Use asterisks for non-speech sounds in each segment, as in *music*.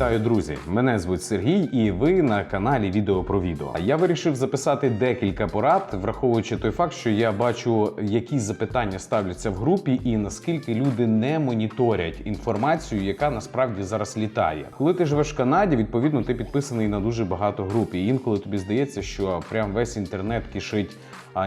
Вітаю, друзі! Мене звуть Сергій, і ви на каналі Відео про відео. Я вирішив записати декілька порад, враховуючи той факт, що я бачу, які запитання ставляться в групі, і наскільки люди не моніторять інформацію, яка насправді зараз літає. Коли ти живеш в Канаді, відповідно ти підписаний на дуже багато груп. І інколи тобі здається, що прям весь інтернет кишить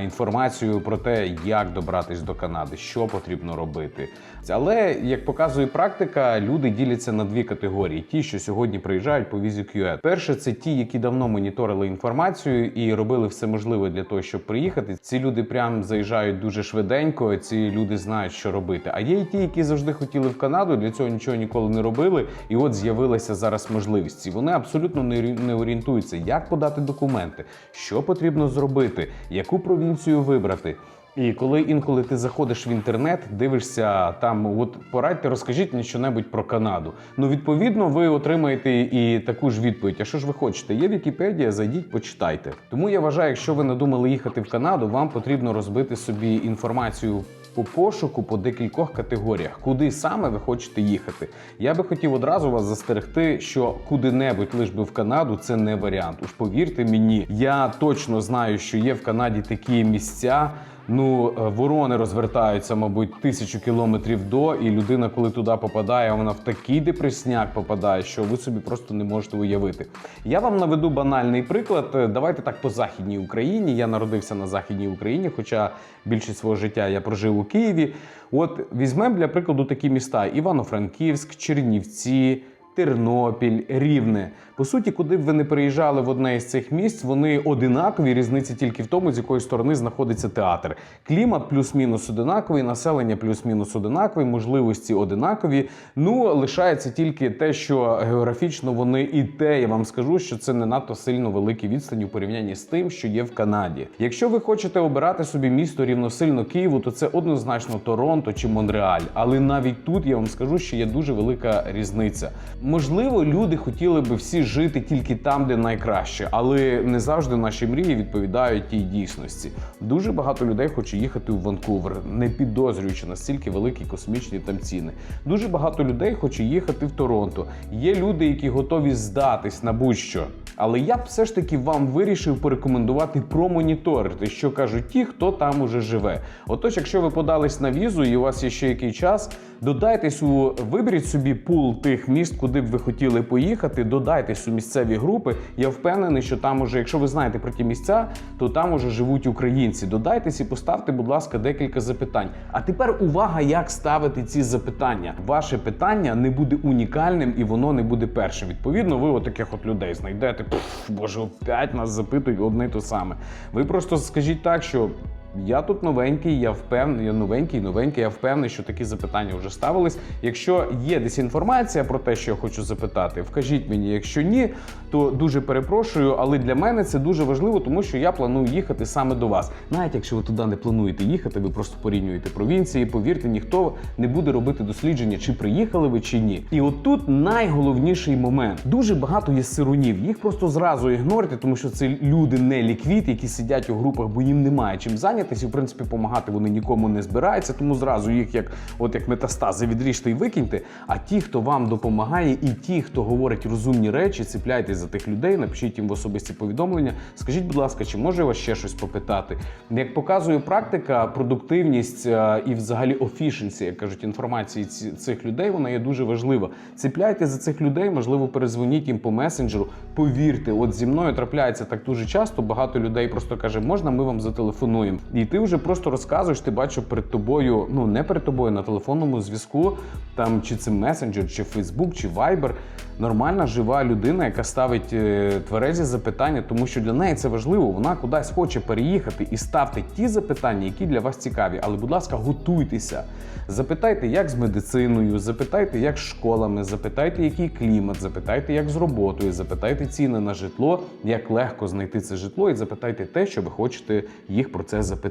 інформацію про те, як добратись до Канади, що потрібно робити. Але як показує практика, люди діляться на дві категорії: ті, що сьогодні приїжджають по візі QED. Перше, це ті, які давно моніторили інформацію і робили все можливе для того, щоб приїхати. Ці люди прям заїжджають дуже швиденько. Ці люди знають, що робити. А є і ті, які завжди хотіли в Канаду, для цього нічого ніколи не робили. І от з'явилася зараз можливість. І вони абсолютно не орієнтуються, як подати документи, що потрібно зробити, яку провінцію вибрати. І коли інколи ти заходиш в інтернет, дивишся там, от порадьте, розкажіть мені щонебудь про Канаду. Ну, відповідно, ви отримаєте і таку ж відповідь. А що ж ви хочете? Є Вікіпедія, зайдіть, почитайте. Тому я вважаю, якщо ви надумали їхати в Канаду, вам потрібно розбити собі інформацію. По пошуку по декількох категоріях, куди саме ви хочете їхати. Я би хотів одразу вас застерегти, що куди-небудь лиш би в Канаду це не варіант. Уж повірте мені, я точно знаю, що є в Канаді такі місця. Ну, е, ворони розвертаються, мабуть, тисячу кілометрів до, і людина, коли туди попадає, вона в такий депресняк попадає, що ви собі просто не можете уявити. Я вам наведу банальний приклад. Е, Давайте так по західній Україні. Я народився на західній Україні, хоча більшість свого життя я прожив у Києві. От візьмемо для прикладу такі міста: Івано-Франківськ, Чернівці. Тернопіль, Рівне. По суті, куди б ви не приїжджали в одне із цих місць, вони одинакові. Різниця тільки в тому, з якої сторони знаходиться театр. Клімат плюс-мінус одинаковий, населення плюс-мінус одинакові, можливості одинакові. Ну лишається тільки те, що географічно вони і те, я вам скажу, що це не надто сильно великі відстані у порівнянні з тим, що є в Канаді. Якщо ви хочете обирати собі місто рівносильно Києву, то це однозначно Торонто чи Монреаль. Але навіть тут я вам скажу, що є дуже велика різниця. Можливо, люди хотіли би всі жити тільки там, де найкраще, але не завжди наші мрії відповідають тій дійсності. Дуже багато людей хоче їхати у Ванкувер, не підозрюючи настільки великі космічні там ціни. Дуже багато людей хоче їхати в Торонто. Є люди, які готові здатись на будь-що. Але я б все ж таки вам вирішив порекомендувати промоніторити, що кажуть ті, хто там уже живе. Отож, якщо ви подались на візу і у вас є ще який час, додайтесь у виберіть собі пул тих міст, куди б ви хотіли поїхати. Додайтесь у місцеві групи. Я впевнений, що там уже, якщо ви знаєте про ті місця, то там уже живуть українці. Додайтесь і поставте, будь ласка, декілька запитань. А тепер увага, як ставити ці запитання. Ваше питання не буде унікальним і воно не буде першим. Відповідно, ви отаких от людей знайдете. Пф, боже, опять нас запитують одне й те саме. Ви просто скажіть так, що. Я тут новенький, я впевнений, я новенький, новенький, я впевнений, що такі запитання вже ставились. Якщо є десь інформація про те, що я хочу запитати, вкажіть мені. Якщо ні, то дуже перепрошую, але для мене це дуже важливо, тому що я планую їхати саме до вас. Навіть якщо ви туди не плануєте їхати, ви просто порівнюєте провінції. Повірте, ніхто не буде робити дослідження, чи приїхали ви, чи ні. І от тут найголовніший момент. Дуже багато є сирунів. Їх просто зразу ігнорити, тому що це люди не ліквід, які сидять у групах, бо їм немає чим зайнятися. І в принципі допомагати вони нікому не збираються. Тому зразу їх як от як метастази відріжте і викиньте. А ті, хто вам допомагає, і ті, хто говорить розумні речі, цепляйтесь за тих людей, напишіть їм в особисті повідомлення. Скажіть, будь ласка, чи може вас ще щось попитати? Як показує практика, продуктивність е, і взагалі officiency, як кажуть, інформації ці- цих людей, вона є дуже важлива. Цепляйте за цих людей, можливо, перезвоніть їм по месенджеру. Повірте, от зі мною трапляється так дуже часто. Багато людей просто каже, можна, ми вам зателефонуємо. І ти вже просто розказуєш, ти бачиш перед тобою, ну не перед тобою на телефонному зв'язку, там чи це месенджер, чи Фейсбук, чи Viber. Нормальна жива людина, яка ставить е, тверезі запитання, тому що для неї це важливо. Вона кудись хоче переїхати і ставте ті запитання, які для вас цікаві. Але, будь ласка, готуйтеся. Запитайте, як з медициною, запитайте, як з школами, запитайте, який клімат, запитайте, як з роботою, запитайте ціни на житло, як легко знайти це житло, і запитайте те, що ви хочете їх про це запитати.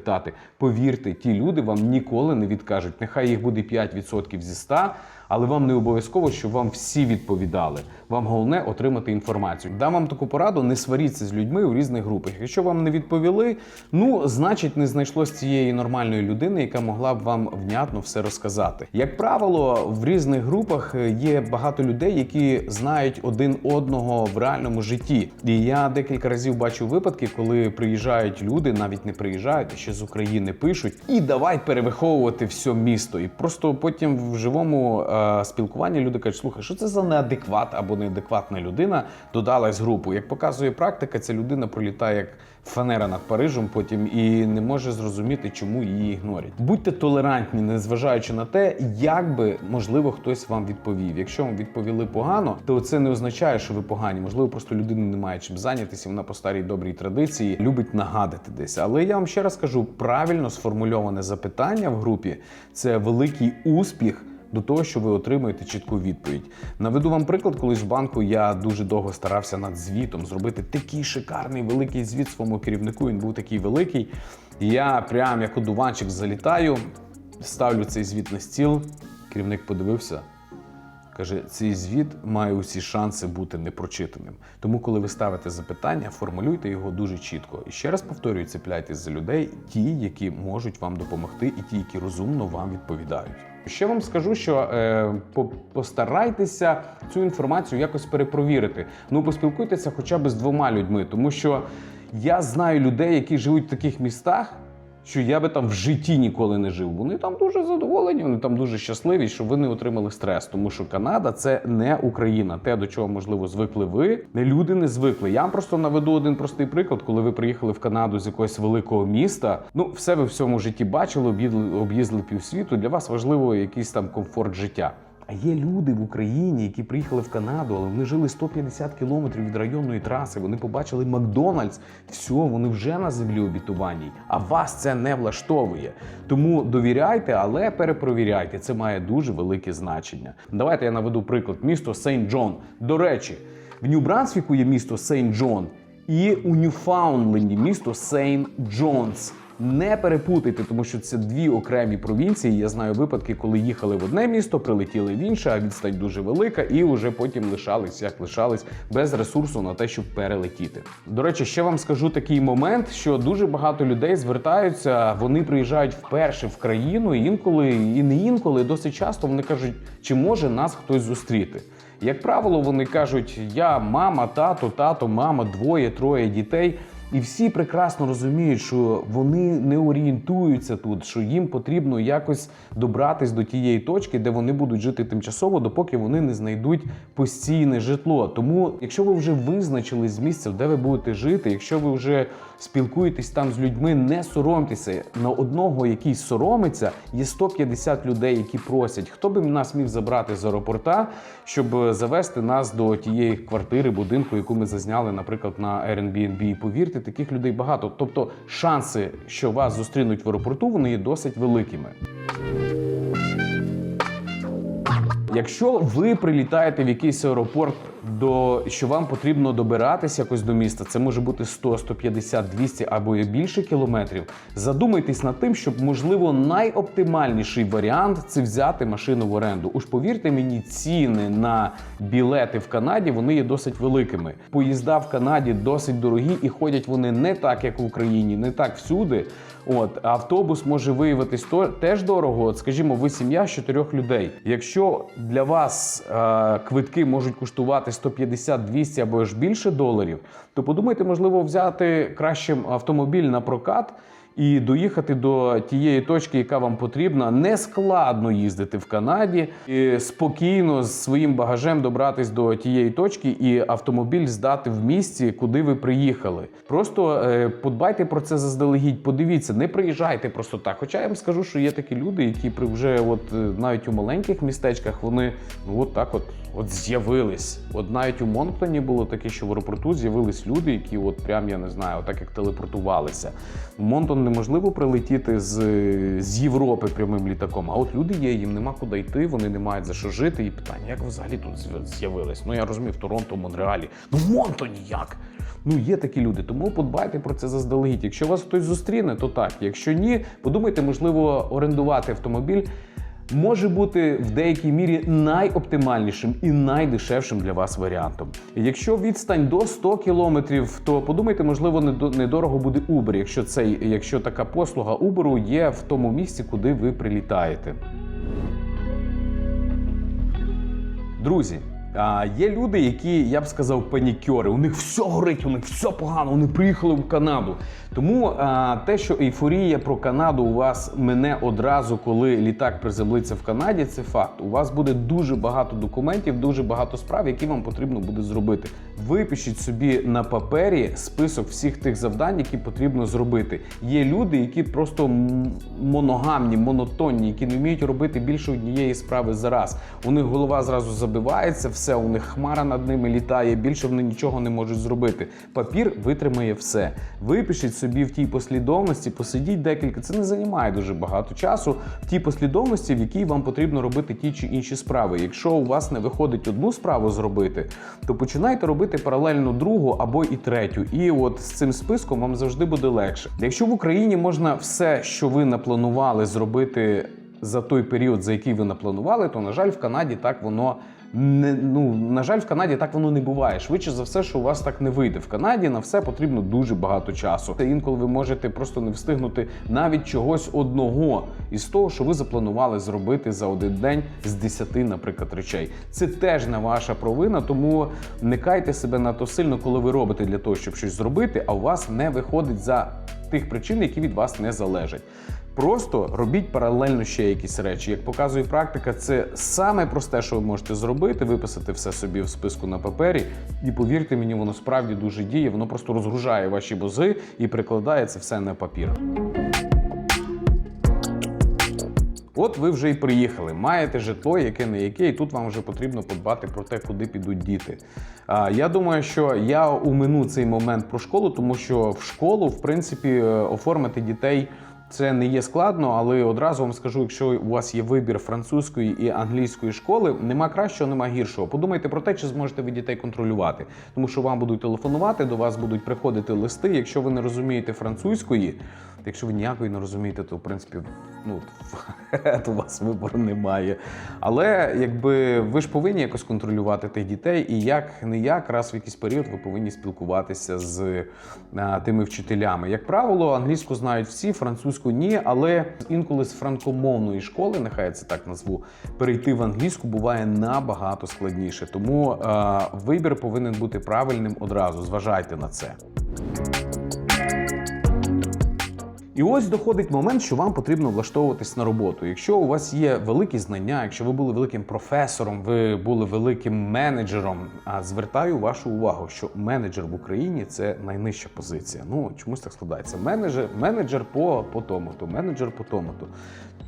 Повірте, ті люди вам ніколи не відкажуть. Нехай їх буде 5% зі 100, Але вам не обов'язково, щоб вам всі відповідали. Вам головне отримати інформацію. Дам вам таку пораду: не сваріться з людьми у різних групах. Якщо вам не відповіли, ну значить не знайшлось цієї нормальної людини, яка могла б вам внятно все розказати. Як правило, в різних групах е, є багато людей, які знають один одного в реальному житті. І я декілька разів бачив випадки, коли приїжджають люди, навіть не приїжджають, ще з України пишуть, і давай перевиховувати все місто. І просто потім в живому е, спілкуванні люди кажуть, слухай, що це за неадекват або неадекватна людина додалась в групу. Як показує практика, ця людина пролітає як фанера над Парижем потім і не може зрозуміти, чому її ігнорять. Будьте толерантні, незважаючи на те, як би можливо хтось вам відповів. Якщо вам відповіли погано, то це не означає, що ви погані. Можливо, просто людина не має чим зайнятися. Вона по старій добрій традиції любить нагадати десь. Але я вам ще раз кажу: правильно сформульоване запитання в групі це великий успіх до того, що ви отримуєте чітку відповідь. Наведу вам приклад, колись в банку я дуже довго старався над звітом зробити такий шикарний великий звіт своєму керівнику. Він був такий великий. Я прям як одуванчик залітаю, ставлю цей звіт на стіл. Керівник подивився. Каже, цей звіт має усі шанси бути непрочитаним. Тому, коли ви ставите запитання, формулюйте його дуже чітко. І ще раз повторюю, цепляйтесь за людей, ті, які можуть вам допомогти, і ті, які розумно вам відповідають. Ще вам скажу, що е, постарайтеся цю інформацію якось перепровірити. Ну, поспілкуйтеся хоча б з двома людьми, тому що я знаю людей, які живуть в таких містах що я би там в житті ніколи не жив. Вони там дуже задоволені, вони там дуже щасливі, що ви не отримали стрес. Тому що Канада це не Україна. Те, до чого можливо звикли ви, не люди не звикли. Я вам просто наведу один простий приклад, коли ви приїхали в Канаду з якогось великого міста. Ну, все ви в цьому житті бачили, об'їздили півсвіту. Для вас важливо якийсь там комфорт життя. А є люди в Україні, які приїхали в Канаду, але вони жили 150 кілометрів від районної траси. Вони побачили Макдональдс. Все, вони вже на землі обітуваній. А вас це не влаштовує. Тому довіряйте, але перепровіряйте. Це має дуже велике значення. Давайте я наведу приклад: місто Сейнт Джон. До речі, в Нью-Брансвіку є місто Сейнт Джон, і у Ньюфаундленді місто Сейнт Джонс. Не перепутайте, тому що це дві окремі провінції. Я знаю випадки, коли їхали в одне місто, прилетіли в інше, а відстань дуже велика, і вже потім лишались, як лишались, без ресурсу на те, щоб перелетіти. До речі, ще вам скажу такий момент, що дуже багато людей звертаються, вони приїжджають вперше в країну, інколи і не інколи, досить часто вони кажуть, чи може нас хтось зустріти. Як правило, вони кажуть: я мама, тато, тато, мама, двоє, троє дітей. І всі прекрасно розуміють, що вони не орієнтуються тут, що їм потрібно якось добратись до тієї точки, де вони будуть жити тимчасово, допоки вони не знайдуть постійне житло. Тому, якщо ви вже визначили з місця, де ви будете жити, якщо ви вже спілкуєтесь там з людьми, не соромтеся. На одного, який соромиться, є 150 людей, які просять, хто би нас міг забрати з аеропорта, щоб завести нас до тієї квартири, будинку, яку ми зазняли, наприклад, на Airbnb. Повірте, таких людей багато. Тобто шанси, що вас зустрінуть в аеропорту, вони є досить великими. Якщо ви прилітаєте в якийсь аеропорт, до що вам потрібно добиратися якось до міста, це може бути 100, 150, 200 або і більше кілометрів. Задумайтесь над тим, щоб можливо найоптимальніший варіант це взяти машину в оренду. Уж повірте мені, ціни на білети в Канаді вони є досить великими. Поїзда в Канаді досить дорогі і ходять вони не так, як в Україні, не так всюди. От автобус може виявитись то теж дорого. От, скажімо, ви сім'я з чотирьох людей. Якщо для вас е, квитки можуть коштувати 150, 200 або ж більше доларів, то подумайте, можливо, взяти кращим автомобіль на прокат. І доїхати до тієї точки, яка вам потрібна, не складно їздити в Канаді, і спокійно з своїм багажем добратись до тієї точки і автомобіль здати в місці, куди ви приїхали. Просто е, подбайте про це заздалегідь. Подивіться, не приїжджайте просто так. Хоча я вам скажу, що є такі люди, які вже от е, навіть у маленьких містечках вони ну от так от. От з'явились. От навіть у Монктоні було таке, що в аеропорту з'явились люди, які от прям я не знаю, отак як телепортувалися. В Неможливо прилетіти з, з Європи прямим літаком. А от люди є, їм нема куди йти, вони не мають за що жити. І питання, як взагалі тут з'яв- з'явились? Ну я розумію, в Торонто, Монреалі. Ну Монто ніяк. як? Ну, є такі люди, тому подбайте про це заздалегідь. Якщо вас хтось зустріне, то так. Якщо ні, подумайте, можливо, орендувати автомобіль може бути в деякій мірі найоптимальнішим і найдешевшим для вас варіантом. Якщо відстань до 100 кілометрів, то подумайте, можливо, недо- недорого буде Uber, якщо цей, якщо така послуга Uber є в тому місці, куди ви прилітаєте. Друзі, а, є люди, які, я б сказав, панікьори. У них все горить, у них все погано, вони приїхали в Канаду. Тому а, те, що ейфорія про Канаду у вас мене одразу, коли літак приземлиться в Канаді, це факт. У вас буде дуже багато документів, дуже багато справ, які вам потрібно буде зробити. Випишіть собі на папері список всіх тих завдань, які потрібно зробити. Є люди, які просто моногамні, монотонні, які не вміють робити більше однієї справи за раз. У них голова зразу забивається, все, у них хмара над ними літає, більше вони нічого не можуть зробити. Папір витримає все. Випишіть собі в тій послідовності, посидіть декілька. Це не займає дуже багато часу. В тій послідовності, в якій вам потрібно робити ті чи інші справи. Якщо у вас не виходить одну справу зробити, то починайте робити паралельно другу або і третю. І от з цим списком вам завжди буде легше. Якщо в Україні можна все, що ви напланували зробити за той період, за який ви напланували, то на жаль, в Канаді так воно. Не, ну, на жаль, в Канаді так воно не буває. Швидше за все, що у вас так не вийде. В Канаді на все потрібно дуже багато часу. Інколи ви можете просто не встигнути навіть чогось одного із того, що ви запланували зробити за один день з 10, наприклад, речей. Це теж не ваша провина, тому не кайте себе надто сильно, коли ви робите для того, щоб щось зробити, а у вас не виходить за тих причин, які від вас не залежать. Просто робіть паралельно ще якісь речі. Як показує практика, це саме просте, що ви можете зробити, виписати все собі в списку на папері. І повірте мені, воно справді дуже діє. Воно просто розгружає ваші бози і прикладає це все на папір. От ви вже й приїхали, маєте житло, яке не яке, і тут вам вже потрібно подбати про те, куди підуть діти. Я думаю, що я умину цей момент про школу, тому що в школу, в принципі, е, оформити дітей. Це не є складно, але одразу вам скажу, якщо у вас є вибір французької і англійської школи, нема кращого, нема гіршого. Подумайте про те, чи зможете ви дітей контролювати, тому що вам будуть телефонувати, до вас будуть приходити листи. Якщо ви не розумієте французької, якщо ви ніякої не розумієте, то в принципі ну *laughs* у вас вибору немає. Але якби ви ж повинні якось контролювати тих дітей, і як не як, раз в якийсь період ви повинні спілкуватися з а, тими вчителями. Як правило, англійську знають всі, французьку ні, але інколи з франкомовної школи, нехай я це так назву, перейти в англійську буває набагато складніше. Тому а, вибір повинен бути правильним одразу. Зважайте на це. І ось доходить момент, що вам потрібно влаштовуватись на роботу. Якщо у вас є великі знання, якщо ви були великим професором, ви були великим менеджером. А звертаю вашу увагу, що менеджер в Україні це найнижча позиція. Ну чомусь так складається. Менеджер, менеджер по, по тому, то менеджер по тому.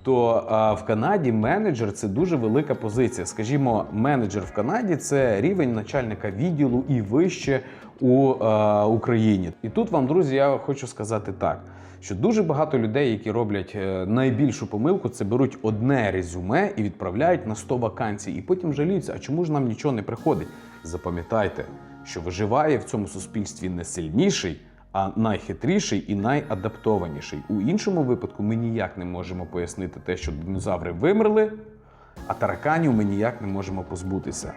то а, в Канаді менеджер це дуже велика позиція. Скажімо, менеджер в Канаді це рівень начальника відділу і вище у а, Україні. І тут вам, друзі, я хочу сказати так. Що дуже багато людей, які роблять е, найбільшу помилку, це беруть одне резюме і відправляють на 100 вакансій, і потім жаліються, а чому ж нам нічого не приходить? Запам'ятайте, що виживає в цьому суспільстві не сильніший, а найхитріший і найадаптованіший. У іншому випадку ми ніяк не можемо пояснити те, що динозаври вимерли, а тараканів ми ніяк не можемо позбутися.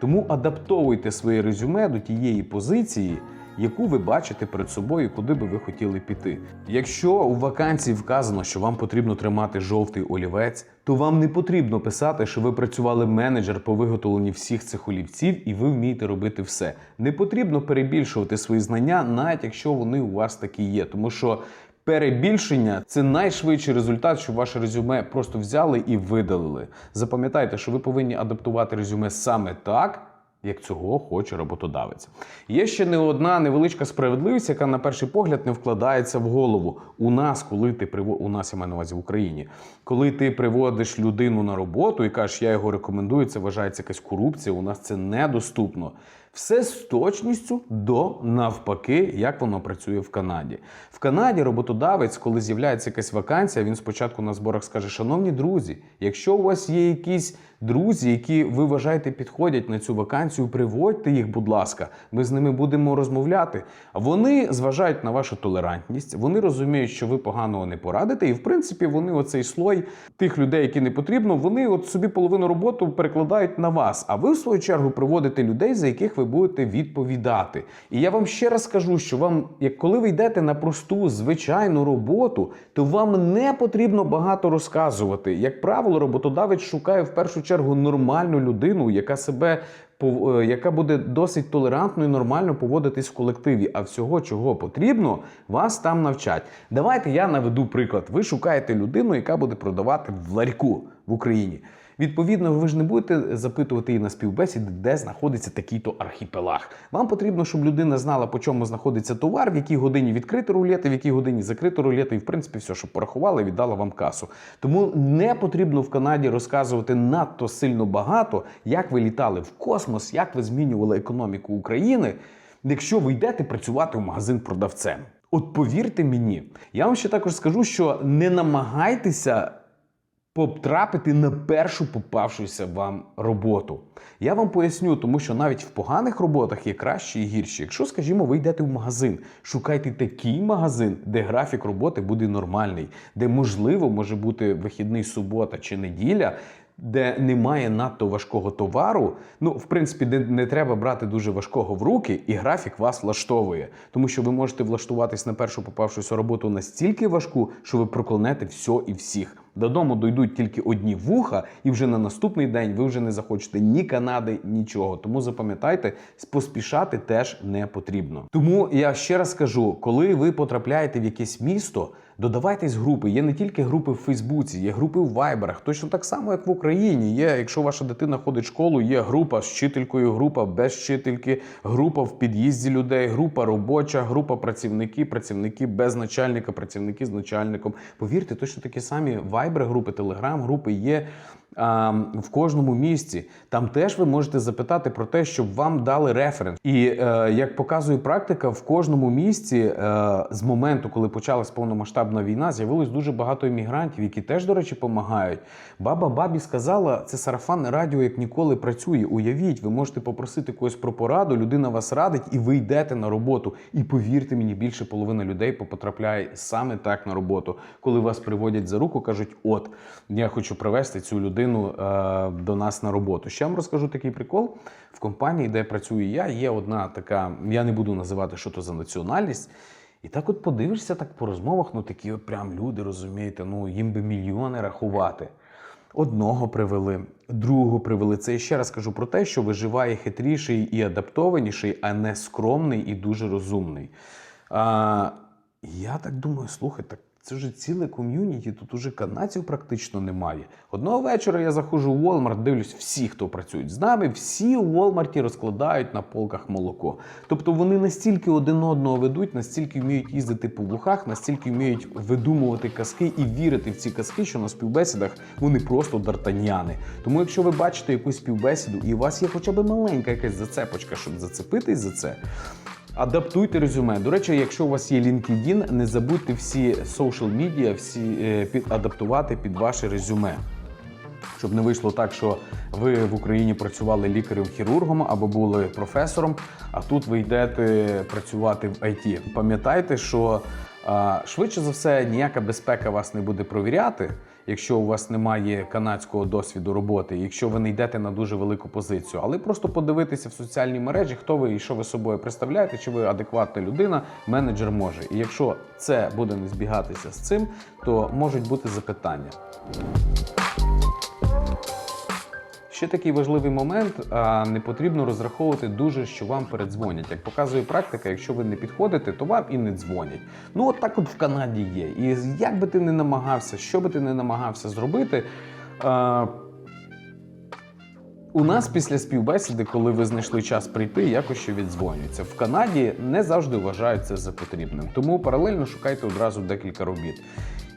Тому адаптовуйте своє резюме до тієї позиції, яку ви бачите перед собою, куди би ви хотіли піти. Якщо у вакансії вказано, що вам потрібно тримати жовтий олівець, то вам не потрібно писати, що ви працювали менеджер по виготовленні всіх цих олівців і ви вмієте робити все. Не потрібно перебільшувати свої знання, навіть якщо вони у вас такі є, тому що. Перебільшення це найшвидший результат, що ваше резюме просто взяли і видалили. Запам'ятайте, що ви повинні адаптувати резюме саме так, як цього хоче роботодавець. Є ще не одна невеличка справедливість, яка на перший погляд не вкладається в голову. У нас, коли ти приво... у нас я маю на увазі в Україні, коли ти приводиш людину на роботу і кажеш, я його рекомендую, це вважається якась корупція. У нас це недоступно. Все з точністю до навпаки, як воно працює в Канаді. В Канаді роботодавець, коли з'являється якась вакансія, він спочатку на зборах скаже: Шановні друзі, якщо у вас є якісь друзі, які ви вважаєте підходять на цю вакансію, приводьте їх, будь ласка, ми з ними будемо розмовляти. Вони зважають на вашу толерантність, вони розуміють, що ви поганого не порадите, і в принципі вони оцей слой тих людей, які не потрібно, вони от собі половину роботи перекладають на вас. А ви в свою чергу приводите людей, за яких ви будете відповідати. І я вам ще раз скажу, що вам, як коли ви йдете на просту звичайну роботу, то вам не потрібно багато розказувати. Як правило, роботодавець шукає в першу чергу нормальну людину, яка себе е, яка буде досить толерантно і нормально поводитись в колективі. А всього, чого потрібно, вас там навчать. Давайте я наведу приклад. Ви шукаєте людину, яка буде продавати в ларьку в Україні. Відповідно, ви ж не будете запитувати її на співбесіді, де знаходиться такий-то архіпелаг. Вам потрібно, щоб людина знала, по чому знаходиться товар, в якій годині відкрити рулети, в якій годині закрити рулети, і в принципі все, щоб порахувала, і віддала вам касу. Тому не потрібно в Канаді розказувати надто сильно багато, як ви літали в космос, як ви змінювали економіку України, якщо ви йдете працювати в магазин продавцем. От повірте мені, я вам ще також скажу, що не намагайтеся потрапити на першу попавшуюся вам роботу. Я вам поясню, тому що навіть в поганих роботах є кращі і гірші. Якщо, скажімо, ви йдете в магазин, шукайте такий магазин, де графік роботи буде нормальний, де можливо може бути вихідний субота чи неділя. Де немає надто важкого товару, ну в принципі, де не треба брати дуже важкого в руки, і графік вас влаштовує, тому що ви можете влаштуватись на першу попавшуюся роботу настільки важку, що ви проклонете все і всіх. Додому дойдуть тільки одні вуха, і вже на наступний день ви вже не захочете ні Канади, нічого. Тому запам'ятайте, поспішати теж не потрібно. Тому я ще раз кажу, коли ви потрапляєте в якесь місто, додавайтесь групи. Є не тільки групи в Фейсбуці, є групи в Вайберах. Точно так само, як в Україні. Є, якщо ваша дитина ходить в школу, є група з вчителькою, група без вчительки, група в під'їзді людей, група робоча, група працівники, працівники без начальника, працівники з начальником. Повірте, точно такі самі вайбер-групи, телеграм-групи є в кожному місці. Там теж ви можете запитати про те, щоб вам дали референс. І е, як показує практика, в кожному місці е, з моменту, коли почалась повномасштабна війна, з'явилось дуже багато іммігрантів, які теж, до речі, допомагають. Баба бабі сказала, це сарафанне радіо як ніколи працює. Уявіть, ви можете попросити когось про пораду, людина вас радить, і ви йдете на роботу. І повірте мені, більше половини людей потрапляє саме так на роботу, коли вас приводять за руку, кажуть: от я хочу привезти цю людину е, до нас на роботу. Ще вам розкажу такий прикол. В компанії, де працюю я, є одна така, я не буду називати, що то за національність. І так от подивишся так по розмовах, ну такі от прям люди, розумієте, ну їм би мільйони рахувати. Одного привели, другого привели. Це я ще раз кажу про те, що виживає хитріший і адаптованіший, а не скромний і дуже розумний. А, я так думаю, слухай, так це вже ціле ком'юніті, тут уже канадців практично немає. Одного вечора я заходжу в Walmart, дивлюсь, всі, хто працюють з нами, всі у Walmart розкладають на полках молоко. Тобто вони настільки один одного ведуть, настільки вміють їздити по вухах, настільки вміють видумувати казки і вірити в ці казки, що на співбесідах вони просто дартаняни. Тому, якщо ви бачите якусь співбесіду і у вас є хоча б маленька якась зацепочка, щоб зацепитись за це. Адаптуйте резюме. До речі, якщо у вас є LinkedIn, не забудьте всі social media всі е, під адаптувати під ваше резюме. Щоб не вийшло так, що ви в Україні працювали лікарем-хірургом або були професором, а тут ви йдете працювати в IT. Пам'ятайте, що швидше за все ніяка безпека вас не буде провіряти, якщо у вас немає канадського досвіду роботи, якщо ви не йдете на дуже велику позицію, але просто подивитися в соціальній мережі, хто ви і що ви собою представляєте, чи ви адекватна людина, менеджер може. І якщо це буде не збігатися з цим, то можуть бути запитання. Ще такий важливий момент: не потрібно розраховувати дуже, що вам передзвонять. Як показує практика, якщо ви не підходите, то вам і не дзвонять. Ну от так от в Канаді є. І як би ти не намагався, що би ти не намагався зробити. У нас після співбесіди, коли ви знайшли час прийти, якось що віддзвонюється. В Канаді не завжди вважають це за потрібним, тому паралельно шукайте одразу декілька робіт.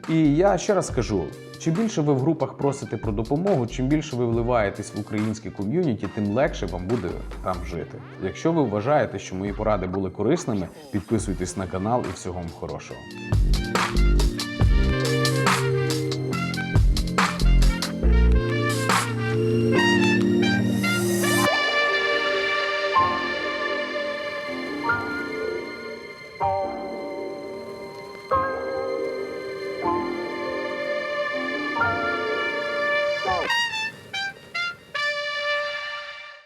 І я ще раз скажу: чим більше ви в групах просите про допомогу, чим більше ви вливаєтесь в українське ком'юніті, тим легше вам буде там жити. Якщо ви вважаєте, що мої поради були корисними, підписуйтесь на канал і всього вам хорошого.